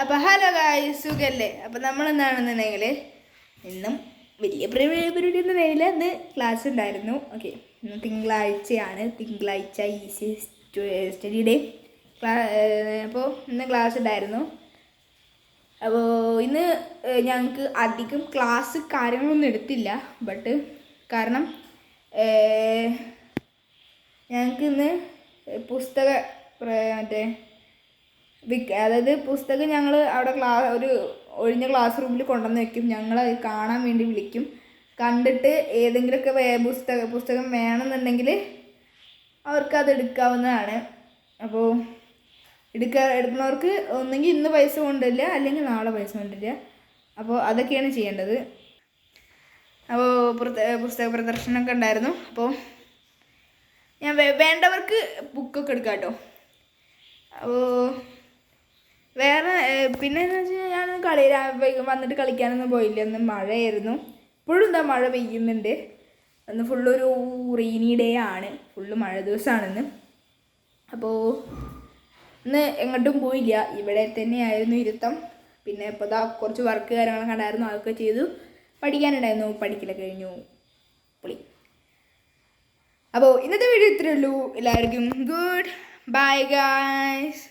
അപ്പോൾ ഹലോ ഗായ് സുഖല്ലേ? അപ്പോൾ നമ്മൾ എന്താണെന്നുണ്ടെങ്കിൽ ഇന്നും വലിയ പരിപാടി നിലയിൽ ഇന്ന് ക്ലാസ് ഉണ്ടായിരുന്നു. ഓക്കെ ഇന്ന് തിങ്കളാഴ്ചയാണ്. തിങ്കളാഴ്ച ഈസി സ്റ്റഡി ഡേ അപ്പോൾ ഇന്ന് ക്ലാസ് ഉണ്ടായിരുന്നു. അപ്പോൾ ഇന്ന് ഞങ്ങൾക്ക് അധികം ക്ലാസ് കാര്യങ്ങളൊന്നും എടുത്തില്ല. ബട്ട് കാരണം ഞങ്ങൾക്ക് ഇന്ന് പുസ്തക മറ്റേ വിക്ക് അതായത് പുസ്തകം ഞങ്ങൾ അവിടെ ക്ലാ ഒരു ഒഴിഞ്ഞ ക്ലാസ് റൂമിൽ കൊണ്ടുവന്ന് വെക്കും. ഞങ്ങൾ കാണാൻ വേണ്ടി വിളിക്കും. കണ്ടിട്ട് ഏതെങ്കിലുമൊക്കെ വേ പുസ്തക പുസ്തകം വേണമെന്നുണ്ടെങ്കിൽ അവർക്കത് എടുക്കാവുന്നതാണ്. അപ്പോൾ എടുക്കുക എടുക്കുന്നവർക്ക് ഒന്നെങ്കിൽ ഇന്ന് പൈസ കൊണ്ടില്ല അല്ലെങ്കിൽ നാളെ പൈസ കൊണ്ടില്ല അപ്പോൾ അതൊക്കെയാണ് ചെയ്യേണ്ടത്. അപ്പോൾ പുസ്തക പ്രദർശനമൊക്കെ ഉണ്ടായിരുന്നു. അപ്പോൾ ഞാൻ വേണ്ടവർക്ക് ബുക്കൊക്കെ എടുക്കാം കേട്ടോ അപ്പോൾ വേറെ പിന്നെ എന്ന് വെച്ച് കഴിഞ്ഞാൽ ഞാൻ കളി വന്നിട്ട് കളിക്കാനൊന്നും പോയില്ല. ഇന്ന് മഴയായിരുന്നു. ഇപ്പോഴും എന്താ മഴ പെയ്യുന്നുണ്ട്. ഇന്ന് ഫുള്ളൊരു റെയിനി ഡേ ആണ്. ഫുള്ള് മഴ ദിവസമാണെന്ന് അപ്പോൾ ഇന്ന് എങ്ങോട്ടും പോയില്ല. ഇവിടെ തന്നെയായിരുന്നു ഇരുത്തം. പിന്നെ ഇപ്പോൾ ഇതാ കുറച്ച് വർക്ക് കാര്യങ്ങളൊക്കെ ഉണ്ടായിരുന്നു. അതൊക്കെ ചെയ്തു. പഠിക്കാനുണ്ടായിരുന്നു. പഠിക്കലൊക്കെ കഴിഞ്ഞു. പുളി. അപ്പോൾ ഇന്നത്തെ വീഡിയോ ഇത്രയേ ഉള്ളൂ. എല്ലാവർക്കും ഗുഡ് ബൈ ഗായ്സ്